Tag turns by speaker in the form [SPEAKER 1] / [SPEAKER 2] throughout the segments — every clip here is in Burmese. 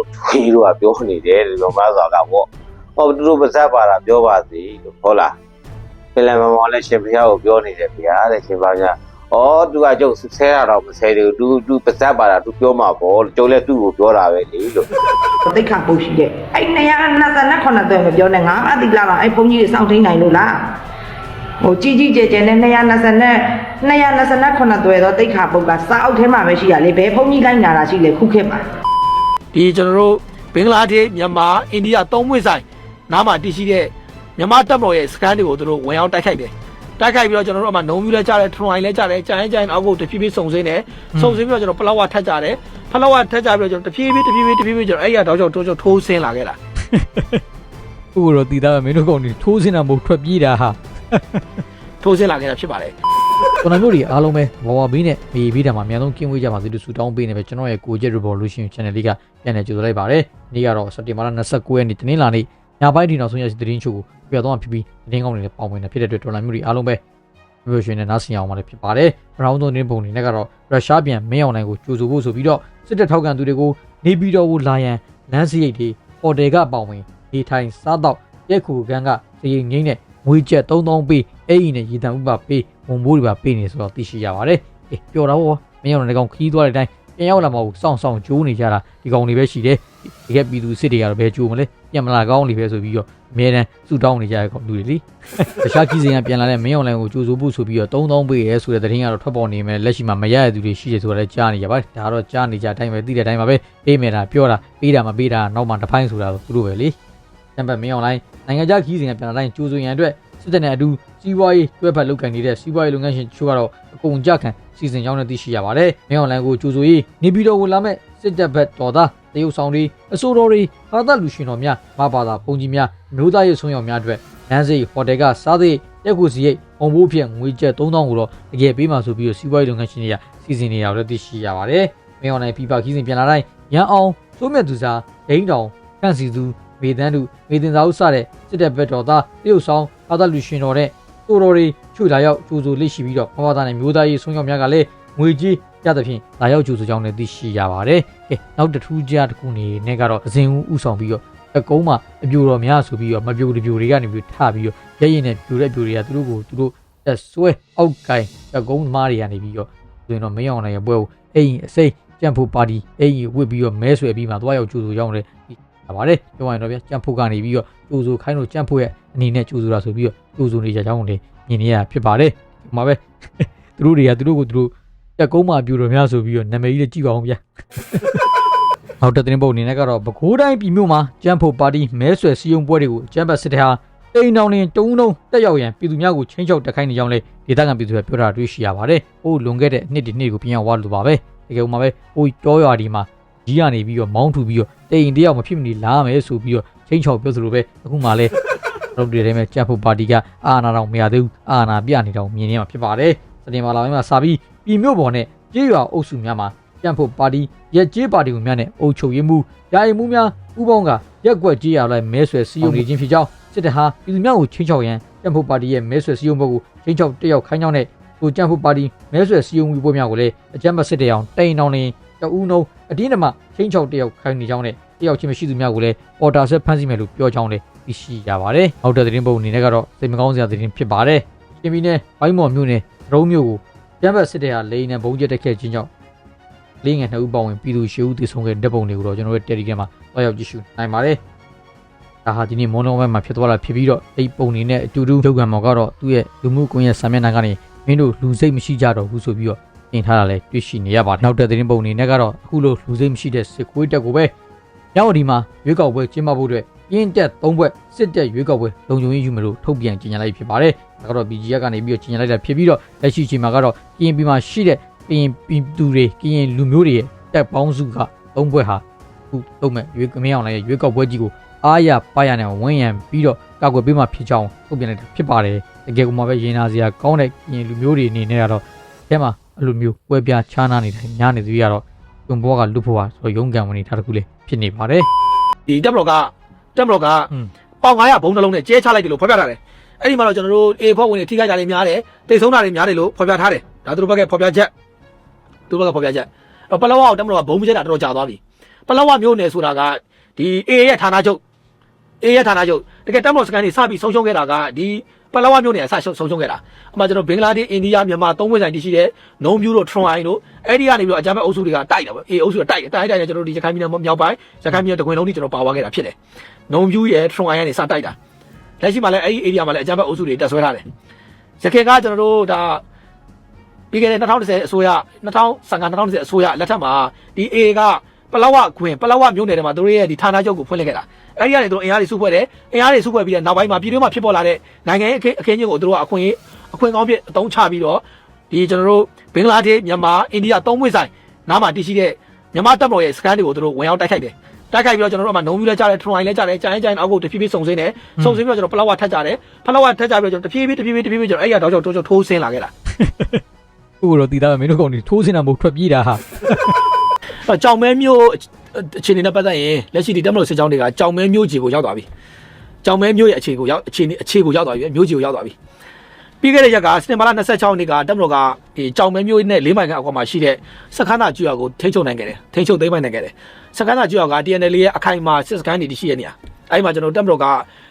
[SPEAKER 1] ကိုထွေးတို့ကပြောနေတယ်ဒီလိုမှဆိုတော့ပေါ့ဟောသူတို့ပါဇက်ပါတာပြောပါစေလို့ဟုတ်လားပင်လယ်မမောင်လည်းရှင်ဖျားကိုပြောနေတယ်ဗျာတဲ့ရှင်ဖျားကဩသူကကျုပ်ဆဲတာတော့မဆဲသေးဘူးသူသူပါဇက်ပါတာသူပြောမှာပေါ့ကျုပ်လည်းသူ့ကိုပြောတာပဲလေလို့
[SPEAKER 2] သိခါပုတ်ရှိတဲ့အဲ့229သွဲမပြောနဲ့ငါအတိလာတာအဲ့ဘုန်းကြီးတွေစောင့်ထိန်နိုင်လို့လားဟိုကြီးကြီးကျယ်ကျယ်နဲ့220နဲ့229သွဲတော့သိခါပုတ်ကစာအုပ်ထဲမှာပဲရှိရလေဘယ်ဘုန်းကြီးလိုက်နာတာရှိလေခုခေတ်မှာ
[SPEAKER 3] ဒီကျွန်တော်တို့ဘင်္ဂလားဒေ့ရှ်မြန်မာအိန္ဒိယသုံးပွင့်ဆိုင်နားမှာတည်ရှိတဲ့မြန်မာတပ်မတော်ရဲ့စကန်တွေကိုသူတို့ဝင်အောင်တိုက်ခိုက်တယ်တိုက်ခိုက်ပြီးတော့ကျွန်တော်တို့အမှနှုံပြူလဲကြားတယ်ထရိုင်လဲကြားတယ်ကြိုင်ကြိုင်အောက်ကိုတဖြည်းဖြည်းစုံစင်းတယ်စုံစင်းပြီးတော့ကျွန်တော်ဖလောက်ဝထက်ကြတယ်ဖလောက်ဝထက်ကြပြီးတော့ကျွန်တော်တဖြည်းဖြည်းတဖြည်းဖြည်းတဖြည်းဖြည်းကျွန်တော်အဲ့ရတော့ကျွန်တော်ထိုးဆင်းလာခဲ့တာ
[SPEAKER 4] ခုတော့တည်သားပဲမင်းတို့ကောင်တွေထိုးစင်းတာမဟုတ်ထွက်ပြေးတာဟာ
[SPEAKER 3] ထိုးဆင်းလာခဲ့တာဖြစ်ပါတယ်
[SPEAKER 4] ကျွန်တော်တို့တွေအားလုံးပဲဝဝဘေးနဲ့မေဘေးတာမှာအများဆုံးကင်းဝေးကြပါစေလို့ဆုတောင်းပေးနေပဲကျွန်တော်ရဲ့ကိုကျက် revolution channel လေးကပြန်လည်ကြိုဆိုလိုက်ပါတယ်နေ့ကတော့စက်တင်ဘာလ29ရက်နေ့တနင်္လာနေ့ညပိုင်းဒီနောက်ဆုံးရရှိသတင်းချို့ကိုပြတော့ဖြစ်ပြီးသတင်းကောင်းတွေနဲ့ပေါင်းဝင်နေဖြစ်တဲ့အတွက်တော်လိုင်းမျိုးတွေအားလုံးပဲ revolution နဲ့နားဆင်အောင်ပါလည်းဖြစ်ပါတယ်ပထမဆုံးသတင်းပုံတွေနဲ့ကတော့ရုရှားပြန်မင်းအောင်နိုင်ကိုကြိုဆိုဖို့ဆိုပြီးတော့စစ်တပ်ထောက်ခံသူတွေကိုနေပြည်တော်ကိုလာရန်လမ်းစရိတ်တွေဟိုတယ်ကပေါဝင်နေထိုင်စားတော့ရက်ခုကန်းကစရိတ်ငိမ့်နဲ့ငွေကျပ်3000ပေးအဲ့ဒီနဲ့ရေတံဥပပေး ဝန်မိုးတွေပါပေးနေဆိုတော့သိရှိရပါတယ်။အေးပျော်တာပေါ့မင်းအောင်လည်းကောင်ခီးသွားတဲ့အတိုင်းပြန်ရောက်လာမှကိုစောင့်စောင့်ကြိုးနေကြတာဒီကောင်တွေပဲရှိတယ်။ဒီကပြည်သူစစ်တွေကတော့ဘယ်ကြိုးမလဲပြန်မလာကောင်းနေပဲဆိုပြီးတော့အမြဲတမ်းစူတောင်းနေကြတဲ့ကောင်လူတွေလीတခြားခီးစဉ်ကပြန်လာတဲ့မင်းအောင်လည်းကိုကြိုးစိုးဖို့ဆိုပြီးတော့3000ပေးရဲဆိုတဲ့သတင်းကတော့ထွက်ပေါ်နေမယ်လက်ရှိမှာမရတဲ့သူတွေရှိတယ်ဆိုတာလည်းကြားနေကြပါတယ်။ဒါကတော့ကြားနေကြအတိုင်းပဲသိတဲ့အတိုင်းပါပဲပေးမယ်တာပြောတာပေးတာမပေးတာနောက်မှတစ်ဖိုင်းဆိုတာသူတို့ပဲလေ။တံပတ်မင်းအောင်လိုက်နိုင်ငံခြားခီးစဉ်ကပြန်လာတိုင်းကြိုးစိုးရန်အတွက် စစ်တပ်နဲ့အတူစီးပွားရေးတွဲဖက်လုပ်ကိုင်နေတဲ့စီးပွားရေးလုပ်ငန်းရှင်ချို့ကတော့အကုန်ကြခံစီစဉ်ကြောင်းနဲ့သိရှိရပါတယ်။မင်းအွန်လိုင်းကိုကြိုဆိုရေးနေပြည်တော်ကိုလာမဲ့စစ်တပ်ဘက်တော်သားတရုတ်ဆောင်တွေအစိုးရတွေဘာသာလူရှင်တော်များမဘာသာပုံကြီးများမျိုးသားရေးဆုံးရောက်များအတွက်လမ်းစိတ်ဟိုတယ်ကစားသိရက်ကူစီရိတ်ပုံဘိုးဖြင့်ငွေကျပ်3000ကိုတော့တကယ်ပေးမှဆိုပြီးတော့စီးပွားရေးလုပ်ငန်းရှင်တွေကစီစဉ်နေတာကိုလည်းသိရှိရပါတယ်။မင်းအွန်လိုင်းပြပခီးစဉ်ပြန်လာတိုင်းရန်အောင်စိုးမြတ်သူစားဒိန်းတောင်ခန့်စီသူမေတန်းတို့မေတင်သာဥစတဲ့စစ်တပ်ဘက်တော်သားတရုတ်ဆောင် ဘာသာလူရှင်တော်တဲ့တိုးတော်တွေချွေလာရောက်ကြိုးဆိုလက်ရှိပြီးတော့ဘဝသားနဲ့မျိုးသားရေးဆုံးရောက်များကလည်းငွေကြီးရသဖြင့်လာရောက်ကြိုးဆိုကြောင်းလည်းသိရှိရပါတယ်။ကဲနောက်တစ်ထူးခြားတစ်ခုနေနဲ့ကတော့အစဉ်ဦးဥဆောင်ပြီးတော့အကုန်းမှာအပြိုတော်များဆိုပြီးတော့မပြိုတပြိုတွေကနေပြီးထပြီးတော့ရရင်နဲ့ပြိုတဲ့ပြိုတွေကသူတို့ကိုသူတို့အဆွဲအောက်ကိုင်းအကုန်းသမားတွေကနေပြီးတော့ဆိုရင်တော့မင်းအောင်နိုင်ရဲ့ပွဲကိုအိမ်အစိမ်းကြံ့ဖို့ပါတီအိမ်ဝစ်ပြီးတော့မဲဆွဲပြီးမှသွားရောက်ကြိုးဆိုကြောင်းလည်း လာပါတယ်ပြောရရင်တော့ဗျကြံ့ဖို့ကနေပြီးတော့ကြိုးဆိုခိုင်းလို့ကြံ့ဖို့ရဲ့အနေနဲ့ကြိုးဆိုတာဆိုပြီးတော့ကြိုးဆိုနေကြကြောင်းလည်းမြင်နေရဖြစ်ပါတယ်ဒီမှာပဲသူတို့တွေကသူတို့ကိုသူတို့တက်ကုန်းမှာပြူတော်များဆိုပြီးတော့နာမည်ကြီးလေးကြည့်ပါအောင်ဗျာနောက်တဲ့တင်ပုတ်အနေနဲ့ကတော့ပဲခူးတိုင်းပြည်မြို့မှာကျန်းဖို့ပါတီမဲဆွယ်စည်းရုံးပွဲတွေကိုကျန်းပတ်စစ်တပ်ဟာတိန်တောင်လင်တုံးတုံးတက်ရောက်ရန်ပြည်သူများကိုချင်းချောက်တက်ခိုင်းနေကြောင်းလေဒေသခံပြည်သူတွေပြောတာတွေ့ရှိရပါတယ်။ဟိုလွန်ခဲ့တဲ့နှစ်ဒီနှစ်ကိုပြန်ရောက်သွားလို့ပါပဲ။တကယ်လို့မှာပဲဟိုတောရွာဒီမှာ ကြီးရနေပြီးတော့မောင်းထူပြီးတော့တိန်တယောက်မဖြစ်မနေလာမယ်ဆိုပြီးတော့ချင်းချောက်ပြောသလိုပဲအခုမှလည်းတို့တွေထဲမှာကျန်းဖို့ပါတီကအာနာတော်မရသေးဘူးအာနာပြနေတော့မြင်နေမှာဖြစ်ပါတယ်။စတင်ပါလာပိုင်းမှာစာပြီးပြည်မြို့ပေါ်နဲ့ကြေးရွာအုပ်စုများမှာကျန်းဖို့ပါတီရက်ကျေးပါတီဝင်များနဲ့အုပ်ချုပ်ရေးမှုယာယီမှုများဥပေါင်းကရက်ကွက်ကြေးရွာလိုက်မဲဆွယ်စည်းရုံးနေခြင်းဖြစ်ကြောင်းစစ်တပ်ဟာပြည်သူများကိုချင်းချောက်ရန်ကျန်းဖို့ပါတီရဲ့မဲဆွယ်စည်းရုံးဘက်ကိုချင်းချောက်တက်ရောက်ခိုင်းကြောင်းနဲ့ကိုကျန်းဖို့ပါတီမဲဆွယ်စည်းရုံးမှုပွဲများကိုလည်းအကြမ်းဖက်စစ်တပ်အောင်တိန်တောင်နေ တအူးနှုံအတင်းအဓမ္မချင်းချောက်တက်ရောက်ခိုင်းနေကြောင်းနဲ့တက်ရောက်ခြင်းမရှိသူများကိုလည်းအော်တာဆက်ဖမ်းဆီးမယ်လို့ပြောကြောင်းလည်းသိရှိရပါတယ်။နောက်တဲ့သတင်းပုံအနေနဲ့ကတော့စိတ်မကောင်းစရာသတင်းဖြစ်ပါတယ်။ရှင်ပြည်နယ်ဘိုင်းမော်မြို့နယ်ရုံးမြို့ကိုကျမ်းဘတ်စစ်တဲ့ဟာလိန်နဲ့ဘုံကျက်တက်ခဲ့ခြင်းကြောင့်လေးငယ်နှစ်ဦးပေါင်းဝင်ပြည်သူရှေ့ဦးတည်ဆုံခဲ့တဲ့ပုံတွေကိုတော့ကျွန်တော်တို့ Telegram မှာတွားရောက်ကြည့်ရှုနိုင်ပါတယ်။ဒါဟာဒီနေ့မွန်လုံးဘက်မှာဖြစ်သွားတာဖြစ်ပြီးတော့အဲ့ပုံနေနဲ့အတူတူထုတ်ကံမော်ကတော့သူ့ရဲ့လူမှုကွန်ရက်စာမျက်နှာကနေမင်းတို့လူစိတ်မရှိကြတော့ဘူးဆိုပြီးတော့ တင်ထားတာလည်းတွေ့ရှိနေရပါတယ်။နောက်တဲ့သတင်းပုံအနေနဲ့ကတော့အခုလိုလူစိတ်မရှိတဲ့စစ်ကွေးတက်ကိုပဲမြောက်ဒီမှာရွေးကောက်ပွဲကျင်းပဖို့အတွက်ပြင်းတက်၃ဘွက်စစ်တက်ရွေးကောက်ပွဲလုံခြုံရေးယူမယ်လို့ထုတ်ပြန်ကြေညာလိုက်ဖြစ်ပါတယ်။ဒါကတော့ BGF ကနေပြီးတော့ကြေညာလိုက်တာဖြစ်ပြီးတော့လက်ရှိချိန်မှာကတော့ကရင်ပြည်မှာရှိတဲ့ကရင်ပြည်သူတွေကရင်လူမျိုးတွေရဲ့တက်ပေါင်းစုက၃ဘွက်ဟာအခုလုံးမဲ့ရွေးကမင်းအောင်လည်းရွေးကောက်ပွဲကြီးကိုအားရပါရနဲ့ဝန်းရံပြီးတော့ကာကွယ်ပေးမှဖြစ်ကြောင်းထုတ်ပြန်လိုက်တာဖြစ်ပါတယ်။တကယ်ကမှပဲရင်နာစရာကောင်းတဲ့ကရင်လူမျိုးတွေအနေနဲ့ကတော့အဲမှာ အဲ့လိုမျိုးပွဲပြားခြားနာနေတယ်ညားနေသူရတော့တွန်ဘောကလူဖို့ပါဆိုတော့ရုံးကန်ဝင်နေတာတခုလေးဖြစ်နေပါတယ်
[SPEAKER 3] ဒီတပ်မတော်ကတပ်မတော်က
[SPEAKER 4] อืม
[SPEAKER 3] ပေါင်900ဘုံတစ်လုံးနဲ့ကျဲချလိုက်တယ်လို့ဖော်ပြထားတယ်အဲ့ဒီမှာတော့ကျွန်တော်တို့ A ဖောက်ဝင်တွေထိခိုက်ကြတယ်များတယ်တိတ်ဆုံးတာတွေများတယ်လို့ဖော်ပြထားတယ်ဒါသူတို့ဘက်ကဖော်ပြချက်သူတို့ဘက်ကဖော်ပြချက်အဲ့ပလောဝအောင်တပ်မတော်ကဘုံမကျက်တာတော်တော်ကြာသွားပြီပပလောဝမျိုးနယ်ဆိုတာကဒီ A ရဲ့ဌာနချုပ် A ရဲ့ဌာနချုပ်တကယ်တက်မလို့စကန်နေစပြီးဆုံးရှုံးခဲ့တာကဒီ ပလောဝမျိုးနယ်အစဆုံးဆုံးရှုံးခဲ့တာအမှကျွန်တော်ဘင်္ဂလားဒေ့ရှ်အိန္ဒိယမြန်မာသုံးဝက်ဆိုင်တည်ရှိတဲ့နုံပြူတို့ထရွန်အိုင်တို့အဲ့ဒီကနေပြီးတော့အကြမ်းဖက်အုပ်စုတွေကတိုက်တာပေါ့ A အုပ်စုကတိုက်တယ်တိုက်တိုက်တယ်ကျွန်တော်တို့ဒီရခိုင်ပြည်နယ်မြောက်ပိုင်းရခိုင်ပြည်နယ်တကွင်လုံးထိကျွန်တော်ပါသွားခဲ့တာဖြစ်တယ်နုံပြူရဲ့ထရွန်အိုင်ကနေစတိုက်တာလက်ရှိမှာလည်းအဲ့ဒီ area မှာလည်းအကြမ်းဖက်အုပ်စုတွေတက်ဆွဲထားတယ်ရခိုင်ကကျွန်တော်တို့ဒါပြီးခဲ့တဲ့2010အစိုးရ2015 2010အစိုးရလက်ထက်မှာဒီ A က ပလောဝခွင်ပလောဝမြို့နယ်ထဲမှာသူတို့ရဲ့ဒီဌာနချုပ်ကိုဖွင့်လှစ်ခဲ့တာအဲ့ဒီကနေသူတို့အင်အားတွေစုဖွဲ့တယ်အင်အားတွေစုဖွဲ့ပြီးတဲ့နောက်ပိုင်းမှာပြည်တွင်းမှာဖြစ်ပေါ်လာတဲ့နိုင်ငံရေးအခင်းအခင်းချင်းကိုသူတို့ကအခွင့်အခွင့်ကောင်းဖြစ်အသုံးချပြီးတော့ဒီကျွန်တော်တို့ဘင်္ဂလားဒေ့ရှ်မြန်မာအိန္ဒိယသုံးပွင့်ဆိုင်နားမှာတည်ရှိတဲ့မြန်မာတပ်မတော်ရဲ့စကန်တွေကိုသူတို့ဝင်ရောက်တိုက်ခိုက်တယ်တိုက်ခိုက်ပြီးတော့ကျွန်တော်တို့အမှနုံပြူလဲကြတယ်ထရိုင်လဲကြတယ်ကြိုင်းကြိုင်းအောက်ကိုတဖြည်းဖြည်းစုံစင်းတယ်စုံစင်းပြီးတော့ကျွန်တော်ပလောဝထက်ကြတယ်ပလောဝထက်ကြပြီးတော့ကျွန်တော်တဖြည်းဖြည်းတဖြည်းဖြည်းတဖြည်းဖြည်းကျွန်တော်အဲ့ရတော့ကျွန်တော်ထိုးဆင်းလာခဲ့တာ
[SPEAKER 4] ခုတော့တည်သားပဲမင်းတို့ကောင်တွေထိုးစင်းတာမဟုတ်ထွက်ပြေးတာဟာ
[SPEAKER 3] အဲ့ ကြောင်မဲမျိုးအခြေအနေနဲ့ပတ်သက်ရင်လက်ရှိဒီတက်မလို့စစ်ကြောင်းတွေကကြောင်မဲမျိုးကြီးကိုရောက်သွားပြီ။ကြောင်မဲမျိုးရဲ့အခြေကိုရောက်အခြေအနေအခြေကိုရောက်သွားပြီမျိုးကြီးကိုရောက်သွားပြီ။ပြီးခဲ့တဲ့ရက်ကစတင်ဘာလ26နှစ်ကတက်မလို့ကဒီကြောင်မဲမျိုးနဲ့၄မိုင်ခန့်အကွာမှာရှိတဲ့စခန်းသာကျွော်ကိုထိန်းချုပ်နိုင်ခဲ့တယ်။ထိန်းချုပ်သိမ်းပိုက်နိုင်ခဲ့တယ်။စခန်းသာကျွော်က TNL ရဲ့အခိုင်အမာစစ်စခန်းတွေတရှိရနေရ။အဲ့ဒီမှာကျွန်တော်တက်မလို့က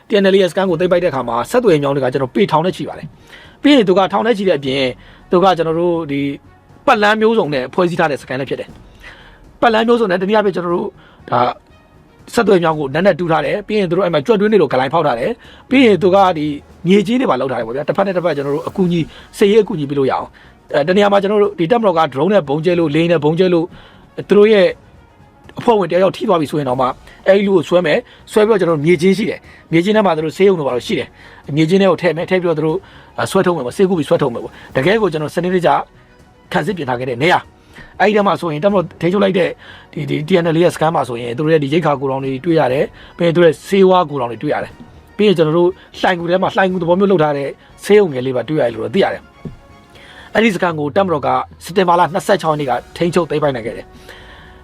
[SPEAKER 3] TNL ရဲ့စခန်းကိုသိမ်းပိုက်တဲ့အခါမှာဆက်သွယ်မြောင်းတွေကကျွန်တော်ပေထောင်နဲ့ချီပါတယ်။ပြီးရင်သူကထောင်နဲ့ချီတဲ့အပြင်သူကကျွန်တော်တို့ဒီပတ်လန်းမျိုးစုံနဲ့ဖွဲ့စည်းထားတဲ့စခန်းလည်းဖြစ်တယ်။ ပတ်လန်းမျိုးစုံနဲ့တနည်းအားဖြင့်ကျွန်တော်တို့ဒါဆက်သွယ်မြောင်းကိုနက်နက်တူးထားတယ်ပြီးရင်တို့အဲ့မှာကြွက်တွင်းတွေလိုဂလိုင်းဖောက်ထားတယ်ပြီးရင်သူကဒီမြေကြီးတွေပါလောက်ထားတယ်ပေါ့ဗျာတစ်ဖက်နဲ့တစ်ဖက်ကျွန်တော်တို့အကူကြီးစေရေးအကူကြီးပြလို့ရအောင်အဲတနည်းအားမှာကျွန်တော်တို့ဒီတက်မတော်က drone နဲ့ဘုံကျဲလို့လေးနဲ့ဘုံကျဲလို့သူတို့ရဲ့အဖွဲ့ဝင်တယောက်ယောက်ထိသွားပြီဆိုရင်တော့မှအဲ့ဒီလူကိုဆွဲမယ်ဆွဲပြီးတော့ကျွန်တော်တို့မြေချင်းရှိတယ်မြေချင်းထဲမှာသူတို့ဆေးရုံတို့ပါလို့ရှိတယ်မြေချင်းထဲကိုထည့်မယ်ထည့်ပြီးတော့သူတို့ဆွဲထုတ်မယ်ပေါ့ဆေးကူပြီးဆွဲထုတ်မယ်ပေါ့တကယ်ကိုကျွန်တော်စနစ်တကျခန်းစစ်ပြင်ထားခဲ့တဲ့နေရာ အဲ့ဒီထဲမှာဆိုရင်တမလို့ထိချုပ်လိုက်တဲ့ဒီဒီ TNL ရဲ့စကန်မှာဆိုရင်သူတို့ရဲ့ဒီရိတ်ခါကိုတောင်တွေတွေ့ရတယ်ပြီးရင်သူတို့ရဲ့ဆေးဝါးကိုတောင်တွေတွေ့ရတယ်ပြီးရင်ကျွန်တော်တို့လှိုင်ကူထဲမှာလှိုင်ကူသဘောမျိုးလောက်ထားတဲ့ဆေးုံငယ်လေးပါတွေ့ရတယ်လို့တော့သိရတယ်အဲ့ဒီစကန်ကိုတမလို့ကစက်တင်ဘာလ26ရက်နေ့ကထိန်းချုပ်သိမ်းပိုက်နိုင်ခဲ့တယ်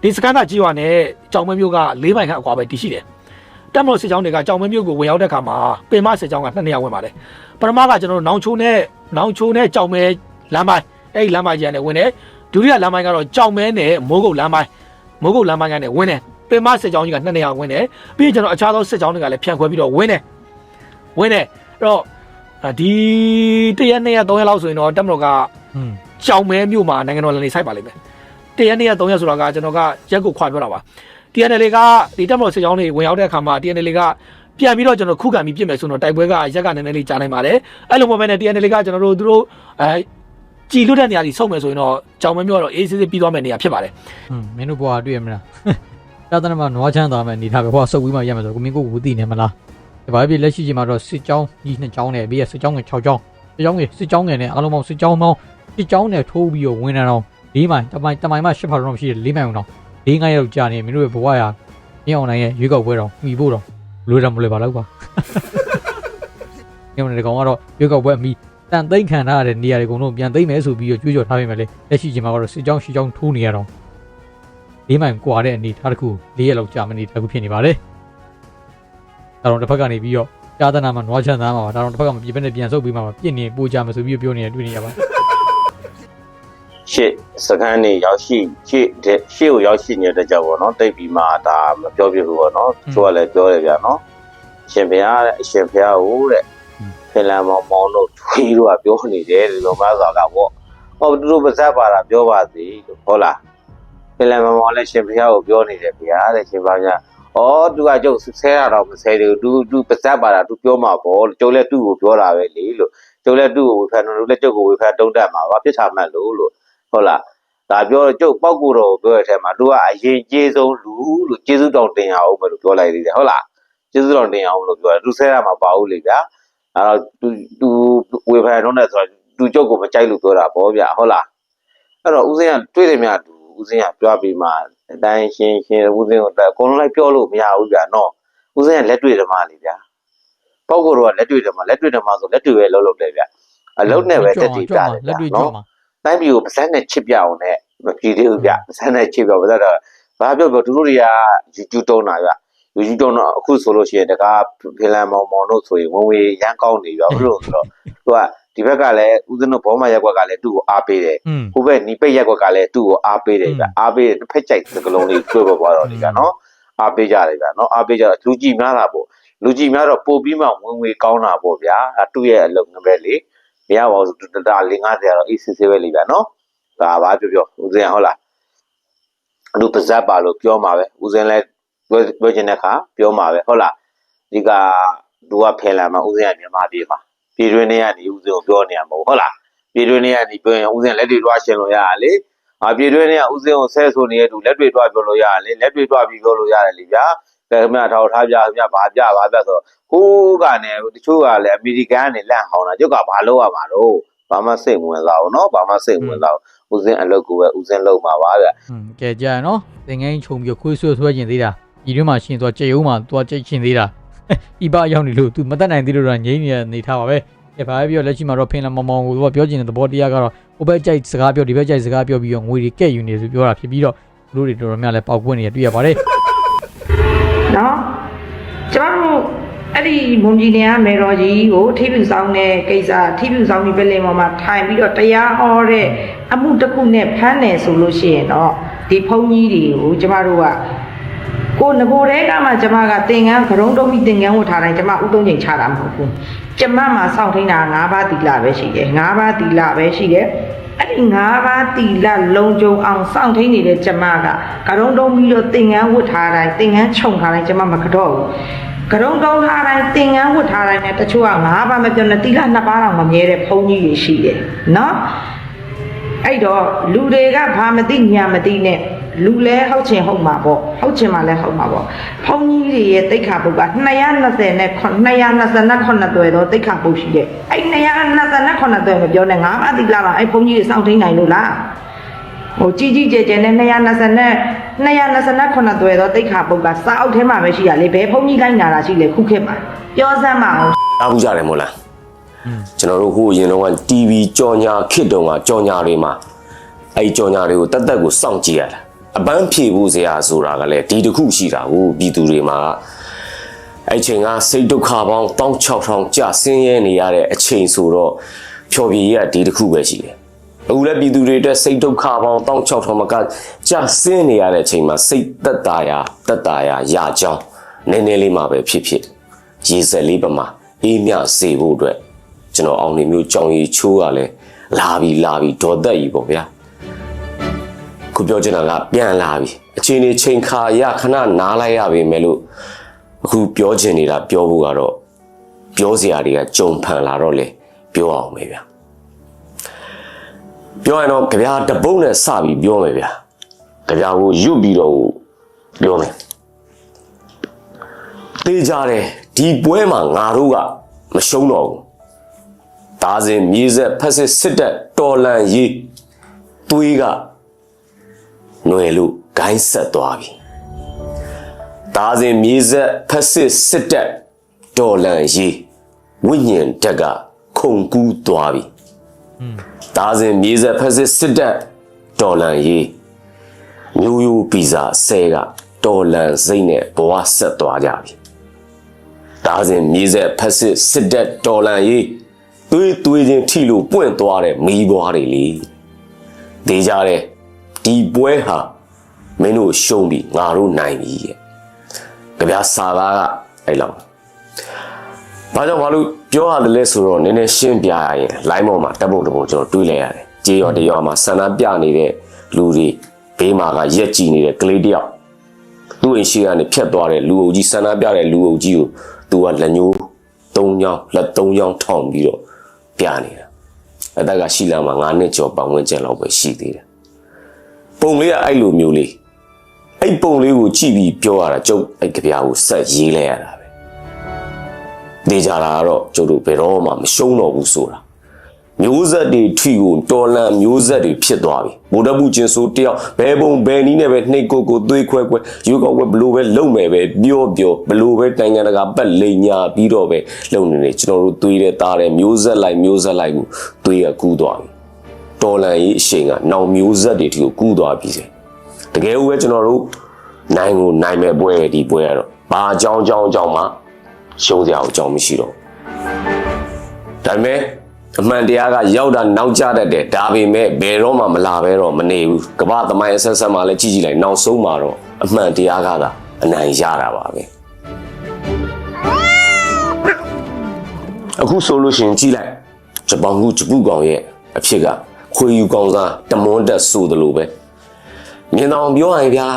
[SPEAKER 3] ဒီစကန်သားကြီးဝါနဲ့ကြောင်မဲမျိုးက၄မိုင်ခန့်အကွာပဲတည်ရှိတယ်တမလို့စစ်ကြောင်းတွေကကြောင်မဲမျိုးကိုဝင်ရောက်တဲ့အခါမှာပင်မစစ်ကြောင်းကနှစ်နေရာဝင်ပါတယ်ပထမကကျွန်တော်တို့နောင်ချိုးနဲ့နောင်ချိုးနဲ့ကြောင်မဲလမ်းပိုင်းအဲ့ဒီလမ်းပိုင်းကြီးကနေဝင်တယ် ဒုတိယလမ်းပိုင်းကတော့ကြောင်မဲနဲ့မိုးကုတ်လမ်းပိုင်းမိုးကုတ်လမ်းပိုင်းကနေဝင်းတယ်ပင်မစစ်ကြောင်းကြီးကနှစ်နေရာဝင်းတယ်ပြီးရင်ကျွန်တော်အခြားသောစစ်ကြောင်းတွေကလည်းဖြန့်ခွဲပြီးတော့ဝင်းတယ်ဝင်းတယ်အဲ့တော့အာဒီတရက်နှစ်ရက်သုံးရက်လောက်ဆိုရင်တော့တက်မတော်က
[SPEAKER 4] อืม
[SPEAKER 3] ကြောင်မဲမြို့မှာနိုင်ငံတော်လန်နေဆိုင်ပါလိမ့်မယ်တရက်နှစ်ရက်သုံးရက်ဆိုတာကကျွန်တော်ကရက်ကိုခွာပြောတာပါ TNL ကဒီတက်မတော်စစ်ကြောင်းတွေဝင်ရောက်တဲ့အခါမှာ TNL ကပြန်ပြီးတော့ကျွန်တော်ခုခံပြီးပြင်မယ်ဆိုတော့တိုက်ပွဲကရက်ကနည်းနည်းလေးကြားနိုင်ပါတယ်အဲ့လိုမျိုးပဲနဲ့ TNL ကကျွန်တော်တို့သူတို့အဲ ကြည်လွတ်တဲ့နေရာကြီးဆုံးမယ်ဆိုရင်တော့ကြောင်မဲမြို့ကတော့အေးစစ်စစ်ပြီးသွားမယ့်နေရာဖြစ်ပါတယ်
[SPEAKER 4] อืมမင်းတို့ဘွားတွေ့ရမလားတာတနမှာနွားချမ်းသွားမယ်အနေထားပဲဟိုကစုပ်ပြီးမှရမယ်ဆိုကိုမင်းကိုကိုသိနေမလားဒီဘာဖြစ်လက်ရှိချိန်မှာတော့စစ်ကြောင်းကြီးနှစ်ကြောင်းနဲ့ပြီးရစစ်ကြောင်းငယ်6ကြောင်းစစ်ကြောင်းငယ်စစ်ကြောင်းငယ်နဲ့အားလုံးပေါင်းစစ်ကြောင်းပေါင်းစစ်ကြောင်းနဲ့ထိုးပြီးတော့ဝင်နေတော့၄မိုင်တမိုင်တမိုင်မှ၈ဖာတော့ရှိတယ်၄မိုင်အောင်၄ငါးရောက်ကြာနေမင်းတို့ရဲ့ဘဝရာမြင်အောင်နိုင်ရဲ့ရွေးကောက်ပွဲတော့မှီဖို့တော့လွယ်တယ်မလွယ်ပါတော့ပါညမနေကောင်ကတော့ရွေးကောက်ပွဲအမီ တန်သိမ့်ခံထားရတဲ့နေရာတွေကုန်လုံးပြန်သိမ့်မယ်ဆိုပြီးတော့ကြွေးကြော်ထားပေးမယ်လေလက်ရှိချိန်မှာကတော့စစ်ကြောင်းရှိကြောင်းထိုးနေရတော့လေးမိုင်ကွာတဲ့အနေထားတစ်ခုလေးရက်လောက်ကြာမနေတစ်ခုဖြစ်နေပါတယ်။ဒါတော့တစ်ဖက်ကနေပြီးတော့ကြာသနာမှာနွားချမ်းသားမှာပါဒါတော့တစ်ဖက်ကမပြည့်ဘဲနဲ့ပြန်ဆုပ်ပြီးမှပြစ်နေပို့ကြမယ်ဆိုပြီးပြောနေရတွေ့နေရပါ
[SPEAKER 1] ရှစ်စကန်နေရောက်ရှိရှစ်တဲ့ရှစ်ကိုရောက်ရှိနေတဲ့ကြောက်ပေါ့နော်တိတ်ပြီးမှဒါမပြောပြဘူးပေါ့နော်သူကလည်းပြောတယ်ဗျာနော်အရှင်ဘုရားတဲ့အရှင်ဘုရားဟိုတဲ့ဖ င်လန်မောင်မောင်တို့ထွေးတို့ကပြောနေတယ်ဒီလိုမှသာကပေါ့ဟောသူတို့ပါဇက်ပါတာပြောပါစေလို့ဟုတ်လားဖင်လန်မောင်မောင်လည်းရှင်ဘုရားကိုပြောနေတယ်ဗျာတဲ့ရှင်ဘုရားဩသူကကျုပ်ဆဲရတော့မဆဲတယ်သူသူပါဇက်ပါတာသူပြောမှာပေါ့ကျုပ်လည်းသူ့ကိုပြောတာပဲလေလို့ကျုပ်လည်းသူ့ကိုဝေဖန်တယ်လို့လည်းကျုပ်ကိုဝေဖန်တုံးတက်မှာပါပြစ်ချမှတ်လို့လို့ဟုတ်လားဒါပြောတော့ကျုပ်ပောက်ကူတော်ကိုပြောတဲ့အထက်မှာသူကအရင်ကျေးဆုံးလူလို့ကျေးဇူးတော်တင်ရအောင်ပဲလို့ပြောလိုက်သေးတယ်ဟုတ်လားကျေးဇူးတော်တင်ရအောင်လို့ပြောတယ်သူဆဲရမှာပါဘူးလေဗျာ အဲတော့သူသူဝေဖန်တော့တယ်ဆိုတော့သူကျုပ်ကိုမကြိုက်လို့ပြောတာပေါ့ဗျာဟုတ်လားအဲ့တော့ဦးစင်းကတွေ့တယ်မြတ်သူဦးစင်းကပြောပြီးမှအတိုင်းရှင်းရှင်းဦးစင်းကိုတက်အကုန်လုံးလိုက်ပြောလို့မရဘူးဗျာနော်ဦးစင်းကလက်တွေ့ဓမ္မလေးဗျာပောက်ကူတော်ကလက်တွေ့ဓမ္မလက်တွေ့ဓမ္မဆိုလက်တွေ့ပဲလုံးလုံးတယ်ဗျာအလုံးနဲ့ပဲတက်တည်ပြတယ်
[SPEAKER 4] လက်
[SPEAKER 1] ဗျာ
[SPEAKER 4] တွေ့ကြော
[SPEAKER 1] နော်
[SPEAKER 4] မှာ
[SPEAKER 1] တိုင်းပြည်ကိုပါဇက်နဲ့ချစ်ပြအောင်နဲ့မပြည်သေးဘူးဗျပါဇက်နဲ့ချစ်ပြပါဇက်တော့ဘာပြောပြောသူတို့တွေက YouTube တုံးတာဗျ လူကြီးတော့တော့အခုဆိုလို့ရှိရင်တကားဖီလန်မောင်မောင်တို့ဆိုရင်ဝင်ဝေးရမ်းကောင်းနေရောဘလို့ဆိုတော့သူကဒီဘက်ကလည်းဦးဇင်းတို့ဘောမရက်ကွက်ကလည်းသူ့ကိုအားပေးတယ်ဟိုဘက်နီးပိတ်ရက်ကွက်ကလည်းသူ့ကိုအားပေးတယ်ဗျအားပေးတယ်တစ်ဖက်ကြိုက်စကလုံးလေးတွေ့ပေါ်သွားတော့ဒီကနော်အားပေးကြတယ်ဗျနော်အားပေးကြတော့လူကြီးများတာပေါ့လူကြီးများတော့ပို့ပြီးမှဝင်ဝေးကောင်းတာပေါ့ဗျာသူ့ရဲ့အလုပ်ငန်းပဲလေမရပါဘူးတတာ50ကတော့အေးစစ်စစ်ပဲလေဗျာနော်ဒါပါပြောပြောဦးဇင်းဟုတ်လားလူပါဇက်ပါလို့ပြောမှာပဲဦးဇင်းလည်း ပြောပြောချင်တဲ့ခါပြောမှာပဲဟုတ်လားဒီကလူကဖယ်လာမှာဦးဇင်းကမြန်မာပြည်မှာပြည်တွင်းထဲကနေဦးဇင်းကိုပြောနေရမှာဟုတ်လား ပြည်တွင်းထဲကနေပြောရင်ဦးဇင်းလက်တွေတွားရှင်လို့ရရလေအာပြည်တွင်းထဲကဦးဇင်းကိုဆဲဆိုနေတဲ့သူလက်တွေတွားပြောလို့ရရလေလက်တွေတွားပြီးပြောလို့ရတယ်လေဗျာကဲခမထောက်ထားပြခမဘာပြဘာပြဆိုဟိုးကနေတချို့ကလည်းအမေရိကန်ကနေလန့်ဟောင်းတာကျုပ်ကဘာလုပ်ရမှာတော့ဘာမှစိတ်ဝင်စားဘူးเนาะဘာမှစိတ်ဝင်စားဘူးဦးဇင်းအလုပ်ကိုပဲဦးဇင်းလုပ်မှာပါဗျ
[SPEAKER 4] อืมကဲကြာနော်သင်ငင်းခြုံပြီးခွေးဆွဲဆွဲကျင်သေးတာ ဒီတွင်းမှာရှင်သွားကြိတ်ဦးမှာသွားကြိတ်ချင်သေးတာဤပရောက်နေလို့ तू မတတ်နိုင်သေးလို့တော့ငြိမ်းနေတဲ့နေထားပါပဲကဲဘာပဲပြောလက်ရှိမှာတော့ဖင်လာမောင်မောင်ကိုသူကပြောချင်တဲ့သဘောတရားကတော့ဟိုဘက်ကြိုက်စကားပြောဒီဘက်ကြိုက်စကားပြောပြီးတော့ငွေတွေကဲ့ယူနေဆိုပြောတာဖြစ်ပြီးတော့လူတွေတော်တော်များများလဲပေါက်ပွင့်နေရတွေ့ရပါတယ်
[SPEAKER 2] နော်ကျမတို့အဲ့ဒီမွန်ပြည်နယ်ကမေတော်ကြီးကိုထိပြူဆောင်တဲ့ကိစ္စထိပြူဆောင်ပြီးပဲလင်ပေါ်မှာထိုင်ပြီးတော့တရားဟောတဲ့အမှုတစ်ခုနဲ့ဖမ်းတယ်ဆိုလို့ရှိရင်တော့ဒီဘုန်းကြီးတွေကိုကျမတို့က ကိုငကိုတဲကမှကျမကသင်္ကန်းကရုံတုံးပြီးသင်္ကန်းဝတ်ထားတိုင်းကျမဥတုံးချိန်ချတာမဟုတ်ဘူးကျမမှာစောင့်ထိန်တာ၅ပါးတီလာပဲရှိတယ်၅ပါးတီလာပဲရှိတယ်အဲ့ဒီ၅ပါးတီလာလုံကြုံအောင်စောင့်ထိန်နေတဲ့ကျမကကရုံတုံးပြီးတော့သင်္ကန်းဝတ်ထားတိုင်းသင်္ကန်းခြုံထားတိုင်းကျမမကတော့ဘူးကရုံတုံးထားတိုင်းသင်္ကန်းဝတ်ထားတိုင်းနဲ့တချို့ကငါးပါးမပြောနဲ့တိလနှစ်ပါးတော့မမြဲတဲ့ဘုန်းကြီးတွေရှိတယ်နော်အဲ့တော့လူတွေကဘာမသိညာမသိနဲ့ လူလဲဟုတ်ချင်ဟုတ်မှာပေါ့ဟုတ်ချင်မှလည်းဟုတ်မှာပေါ့ဘုန်းကြီးတွေရဲ့တိတ်ခါပုတ်က220နဲ့229သွယ်တော့တိတ်ခါပုတ်ရှိတယ်အဲ့229သွယ်မပြောနဲ့ငါးပါးတိလာတော့အဲ့ဘုန်းကြီးတွေစောင့်ထိန်နိုင်လို့လားဟိုကြီးကြီးကျယ်ကျယ်နဲ့220နဲ့229သွယ်တော့တိတ်ခါပုတ်ကစာအုပ်ထဲမှာပဲရှိရလေဘယ်ဖုန်းကြီးလိုက်နာတာရှိလေခုခေတ်မှာပြောစမ်းမအောင်
[SPEAKER 5] အားဘူးကြတယ်မို့လားကျွန်တော်တို့ဟိုအရင်တော့က TV ကြော်ညာခစ်တုံကကြော်ညာတွေမှာအဲ့ဒီကြော်ညာတွေကိုတက်တက်ကိုစောင့်ကြည့်ရတာ အပန်းဖြေဖို့စရာဆိုတာကလည်းဒီတစ်ခုရှိတာကိုပြည်သူတွေမှာအဲ့ချိန်ကစိတ်ဒုက္ခပေါင်း16000ကြာဆင်းရဲနေရတဲ့အချိန်ဆိုတော့ဖြော်ပြရဒီတစ်ခုပဲရှိတယ်အခုလည်းပြည်သူတွေအတွက်စိတ်ဒုက္ခပေါင်း16000မကကြာဆင်းနေရတဲ့အချိန်မှာစိတ်သက်သာရာသက်သာရာရကြောင်းနည်းနည်းလေးမှပဲဖြစ်ဖြစ်ရေစက်လေးပမာအေးမြစေဖို့အတွက်ကျွန်တော်အောင်နေမျိုးကြောင်ရီချိုးကလည်းလာပြီလာပြီဒေါ်သက်ကြီးပေါ့ဗျာ ခုပြောချင်တာကပြန်လာပြီအချိန်လေးချိန်ခါရခဏနားလိုက်ရပြီမဲ့လို့အခုပြောချင်နေတာပြောဖို့ကတော့ပြောစရာတွေကကြုံဖန်လာတော့လေပြောအောင်ပဲဗျာပြောရင်တော့ကြပြားတပုတ်နဲ့စပြီးပြောမယ်ဗျာကြပြားကိုရွတ်ပြီးတော့ပြောမယ်တေးကြတယ်ဒီပွဲမှာငါတို့ကမရှုံးတော့ဘူးဒါစဉ်မြေဆက်ဖက်စစ်စစ်တပ်တော်လန်ရေးသွေးက ຫນွယ်လို့ဂိုင်းဆက်သွားပြီဒါစဉ်မြေဆက်ဖက်စစ်စစ်တပ်တော်လန်ရေးဝိညာဉ်တက်ကခုန်ကူးသွားပြီဒါစဉ်မြေဆက်ဖက်စစ်စစ်တပ်တော်လန်ရေးမျိုးရိုးပီဇာဆဲကတော်လန်စိတ်နဲ့ဘဝဆက်သွားကြပြီဒါစဉ်မြေဆက်ဖက်စစ်စစ်တပ်တော်လန်ရေးသွေးသွေးချင်းထိလို့ပွင့်သွားတဲ့မီးပွားတွေလေဒေကြတဲ့ ဒီပွဲဟာမင်းတို့ရှုံးပြီငါတို့နိုင်ပြီရဲ့ကြပြစာသားကအဲ့လောက်ဘာကြောင့်ဘာလို့ပြောရတယ်လဲဆိုတော့နည်းနည်းရှင်းပြရရင် line ပေါ်မှာတပ်ပုံတပုံကျွန်တော်တွေးလိုက်ရတယ်ကြေးရော်တရော်မှာဆန္ဒပြနေတဲ့လူတွေဘေးမှာကရက်ကြည့်နေတဲ့ကလေးတယောက်သူ့အိမ်ရှိကနေဖြတ်သွားတဲ့လူအုပ်ကြီးဆန္ဒပြတဲ့လူအုပ်ကြီးကိုသူကလက်ညှိုး၃ချောင်းလက်၃ချောင်းထောင်ပြီးတော့ပြနေတာအသက်ကရှိလာမှာ9နှစ်ကျော်ပတ်ဝန်းကျင်လောက်ပဲရှိသေးတယ် ပုံလေးကအဲ့လိုမျိုးလေးအဲ့ပုံလေးကိုကြည့်ပြီးပြောရတာကျုပ်အဲ့ကြပြာကိုဆက်ရေးလိုက်ရတာပဲနေကြတာကတော့ကျုပ်တို့ဘယ်တော့မှမရှုံးတော့ဘူးဆိုတာမျိုးဆက်တွေထီကိုတော်လန်မျိုးဆက်တွေဖြစ်သွားပြီဗုဒ္ဓဘုကျင်ဆိုတယောက်ဘယ်ပုံဘယ်နည်းနဲ့ပဲနှိတ်ကိုကိုသွေးခွဲခွဲယူကောက်ခွဲဘလို့ပဲလုံမယ်ပဲပြောပြောဘလို့ပဲတိုင်ငံတကာပတ်လိန်ညာပြီးတော့ပဲလုံနေနေကျွန်တော်တို့သွေးတဲ့သားတဲ့မျိုးဆက်လိုက်မျိုးဆက်လိုက်ကိုသွေးကကူးသွားပြီ တော်လန်ရေးအရှိန်ကနောင်မျိုးဆက်တွေထီကိုကူးသွားပြီစေတကယ်လို့ပဲကျွန်တော်တို့နိုင်ကိုနိုင်မဲ့ပွဲဒီပွဲကတော့ဘာဘာအကြောင်းအကြောင်းအကြောင်းမှရှုံးစရာအကြောင်းမရှိတော့ဒါပေမဲ့အမှန်တရားကရောက်တာနောက်ကျတတ်တယ်ဒါပေမဲ့ဘယ်တော့မှမလာပဲတော့မနေဘူးကမ္ဘာသမိုင်းအဆက်ဆက်မှလည်းကြည့်ကြည့်လိုက်နောက်ဆုံးမှာတော့အမှန်တရားကသာအနိုင်ရတာပါပဲအခုဆိုလို့ရှိရင်ကြည့်လိုက်ဂျပန်ကဂျပူကောင်ရဲ့အဖြစ်က ခွေယူကောင်စားတမွန်းတက်ဆိုတယ်လို့ပဲမြင်တော်ပြောရရင်ဗျာ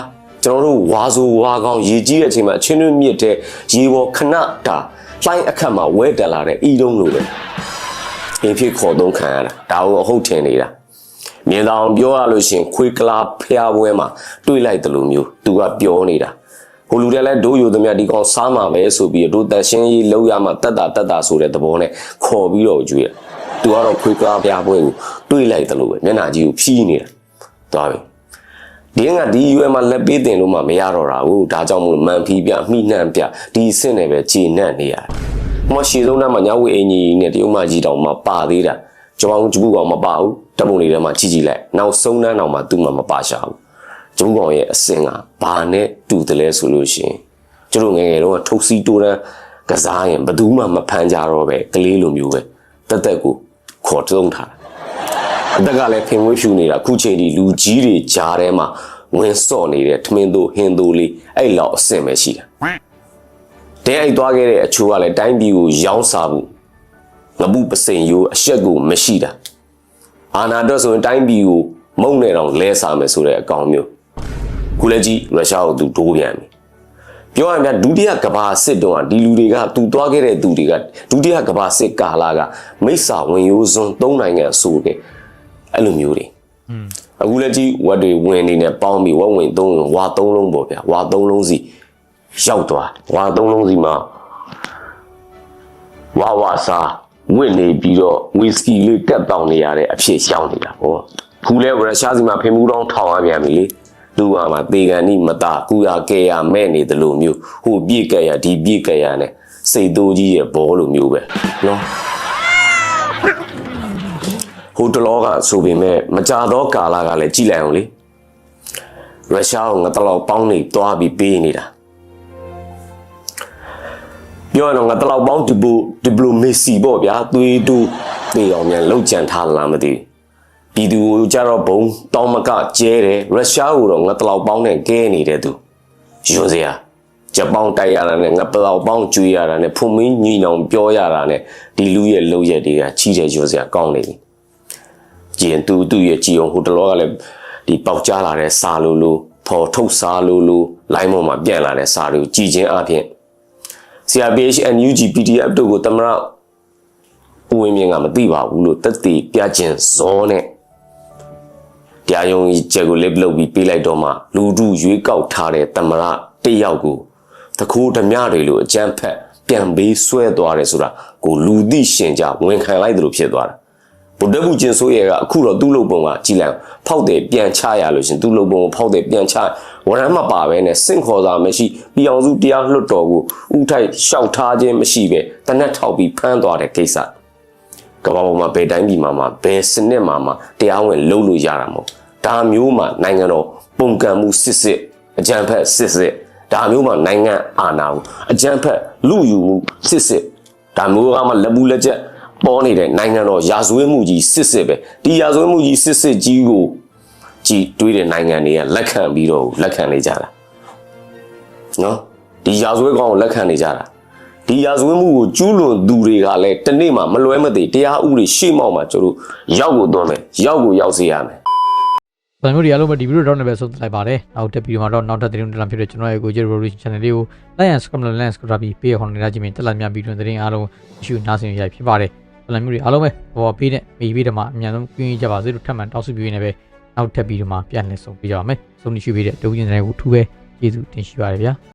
[SPEAKER 5] ကျွန်တော်တို့ဝါဆိုဝါကောင်ရေကြီးတဲ့အချိန်မှာအချင်းတွင်းမြစ်တဲ့ရေပေါ်ခဏတာလှိုင်းအခက်မှာဝဲတက်လာတဲ့ဤတုံးလို့ပဲအင်းဖြစ်ခေါ်သုံးခံရတာဒါကိုအဟုတ်ထင်နေတာမြင်တော်ပြောရလို့ရှိရင်ခွေကလာဖျားပွဲမှာတွေးလိုက်တယ်လို့မျိုးသူကပြောနေတာ ဟိုလူတွေလည်းဒိုးယူသမျှဒီကောင်စားမှာပဲဆိုပြီးတို့တန်ရှင်းကြီးလောက်ရမှာတက်တာတက်တာဆိုတဲ့သဘောနဲ့ခေါ်ပြီးတော့ကြွေးတယ်သူကတော့ခွေကလာဖျားပွဲကိုတွေးလိုက်တယ်လို့ပဲမျက်နှာကြီးကိုဖြီးနေတာသွားပြီဒီကဒီရွယ်မှာလက်ပေးတင်လို့မှမရတော့တာဘူးဒါကြောင့်မို့မှန်ဖီးပြမိနှံပြဒီအစ်စ်နဲ့ပဲခြေနှံ့နေရတယ်။မရှည်ဆုံးတန်းမှာညဝေအင်ကြီးနဲ့တရုံမကြီးတောင်မှပါသေးတာ။ကျွန်တော်ဂျပူကောင်မပါဘူး။တပ်ပုံလေးထဲမှာကြီးကြီးလိုက်။နောက်ဆုံးတန်းတောင်မှသူ့မှာမပါရှာဘူး။ ဂျပူကောင်ရဲ့အစင်ကဘာနဲ့တူတယ်လဲဆိုလို့ရှိရင်ကျွန်တော်ငယ်ငယ်တော့ထုတ်စီတိုးတန်းကစားရင်ဘယ်သူမှမဖမ်းကြတော့ပဲကလေးလိုမျိုးပဲတက်တက်ကိုခေါ်တုံးထားတာအသက်ကလည်းဖင်ဝေးဖြူနေတာခုချိန်ဒီလူကြီးတွေကြားထဲမှာဝင်စော့နေတဲ့ထမင်းတို့ဟင်းတို့လေးအဲ့လောက်အဆင်ပဲရှိတာတဲအိတ်သွားခဲ့တဲ့အချိုးကလည်းတိုင်းပြည်ကိုရောင်းစားဘူးငပုပစိန်ရိုးအရှက်ကိုမရှိတာအာနာတော့ဆိုရင်တိုင်းပြည်ကိုမုံနေတော့လဲစားမယ်ဆိုတဲ့အကောင်မျိုး ခုလည်းကြီးရုရှားကိုသူဒိုးပြန်ပြီပြောရရင်ဗျဒုတိယကမ္ဘာစစ်တုန်းကဒီလူတွေကသူသွားခဲ့တဲ့သူတွေကဒုတိယကမ္ဘာစစ်ကာလကမိစ္ဆာဝင်ရိုးစွန်း၃နိုင်ငံဆိုခဲ့အဲ့လိုမျိုးတွေအခုလက်ကြီးဝက်တွေဝင်နေနဲ့ပေါင်းပြီးဝက်ဝင်သုံးဝါသုံးလုံးပေါ့ဗျာဝါသုံးလုံးစီရောက်သွားဝါသုံးလုံးစီမှာဝါဝါစာဝင်နေပြီးတော့ဝီစကီလေးတက်တောင်းနေရတဲ့အဖြစ်ရှောင်းနေတာဟောခုလဲရုရှားစီမှာဖင်မှုတောင်းထောင်ရပြန်ပြီလေ လူကမှတေကန်နိမတာကူရကဲရမဲ့နေတယ်လို့မျိုးဟိုပြည့်ကဲရဒီပြည့်ကဲရနဲ့စိတ်တိုးကြီးရဲ့ဘောလိုမျိုးပဲနော်ဟိုတလောကဆိုပေမဲ့မကြသောကာလကလည်းကြည်လိုက်အောင်လေရုရှားကငါတလောက်ပေါင်းနေသွားပြီးပေးနေတာပြောရတော့ငါတလောက်ပေါင်းဒီဘူဒီပလိုမေစီပေါ့ဗျာသွေးတူတေအောင်မြန်လောက်ကြံထားလားမသိဘူး ပြည်သူကိုကြတော့ဘုံတောင်းမကကျဲတယ်ရုရှားကိုတော့ငါတလောက်ပေါင်းနဲ့ကဲနေတဲ့သူယွန်စရာဂျပန်တိုက်ရတာနဲ့ငါပလောက်ပေါင်းကျွေးရတာနဲ့ဖုန်မင်းညီနောင်ပြောရတာနဲ့ဒီလူရဲ့လုံရက်တွေကချီးတဲ့ယွန်စရာကောင်းနေပြီကျင်သူသူ့ရဲ့ကြည်အောင်ဟိုတလောကလည်းဒီပေါက်ကြားလာတဲ့စာလိုလိုဖော်ထုတ်စာလိုလိုလိုင်းပေါ်မှာပြန့်လာတဲ့စာတွေကိုကြည်ချင်းအပြင် CRPH NUG PDF တို့ကိုတမရဦးဝင်းမြင့်ကမသိပါဘူးလို့တက်တည်ပြခြင်းဇောနဲ့ တရားရုံးကြီးချက်ကိုလစ်လုပ်ပြီးပေးလိုက်တော့မှလူထုရွေးကောက်ထားတဲ့တမရတစ်ယောက်ကိုတခိုးဓမြတွေလိုအကြမ်းဖက်ပြန်ပေးဆွဲသွားတယ်ဆိုတာကိုလူသိရှင်ကြဝန်ခံလိုက်တယ်လို့ဖြစ်သွားတာဗုဒ္ဓဘုကျင်ဆိုးရဲကအခုတော့သူ့လုံပုံကကြည်လိုက်ဖောက်တယ်ပြန်ချရလို့ရှင်သူ့လုံပုံကိုဖောက်တယ်ပြန်ချဝရမ်းမပါပဲနဲ့စင့်ခေါ်စာမရှိပြည်အောင်စုတရားလွတ်တော်ကိုဥထိုက်ရှောက်ထားခြင်းမရှိပဲတနက်ထောက်ပြီးဖမ်းသွားတဲ့ကိစ္စ ကမ္ဘာပေါ်မှာဘယ်တိုင်းပြည်မှာမှာဘယ်စနစ်မှာမှာတရားဝင်လုပ်လို့ရတာမဟုတ်ဒါမျိုးမှာနိုင်ငံတော်ပုံကံမှုစစ်စစ်အကြံဖက်စစ်စစ်ဒါမျိုးမှာနိုင်ငံအာဏာကိုအကြံဖက်လူယူမှုစစ်စစ်ဒါမျိုးကမှလက်ဘူးလက်ချက်ပေါ်နေတဲ့နိုင်ငံတော်ရာဇဝတ်မှုကြီးစစ်စစ်ပဲဒီရာဇဝတ်မှုကြီးစစ်စစ်ကြီးကိုကြည်တွေးတဲ့နိုင်ငံတွေကလက်ခံပြီးတော့လက်ခံနေကြတာနော်ဒီရာဇဝတ်ကောင်ကိုလက်ခံနေကြတာ ဒီရာဇဝတ်မှုကိုကျူးလွန်သူတွေကလည်းတနေ့မှမလွဲမသွေတရားဥပဒေရှေ့မောက်မှာကျတို့ရောက်ကိုသွန်းမယ်ရောက်ကိုရောက်စေရမယ်။
[SPEAKER 4] ဒါမျိုးတွေအားလုံးပဲဒီဗီဒီယိုတော့လည်းပဲဆုံးသက်လိုက်ပါတယ်။နောက်တစ်ဗီဒီယိုမှာတော့နောက်ထပ်သတင်းတွေလာဖြစ်တဲ့ကျွန်တော်ရဲ့ကိုကျေ revolution channel လေးကို like and subscribe နဲ့ subscribe ပြီးပေးရခေါ်နေတာကြည့်မြင်တက်လာများဗီဒီယိုသတင်းအားလုံးရှိနားဆင်ရဖြစ်ပါတယ်။ဒါမျိုးတွေအားလုံးပဲဘောပေးတဲ့မိဘတွေမှာအများဆုံးပြင်းကြပါစေလို့ထပ်မံတောင်းဆိုပြီးနေပဲနောက်ထပ်ဗီဒီယိုမှာပြန်လည်ဆုံပြကြပါမယ်။ဆုံးနေရှိပေးတဲ့ဒုက္ခရင်တွေကိုထူးပဲကျေးဇူးတင်ရှိပါတယ်ဗျာ။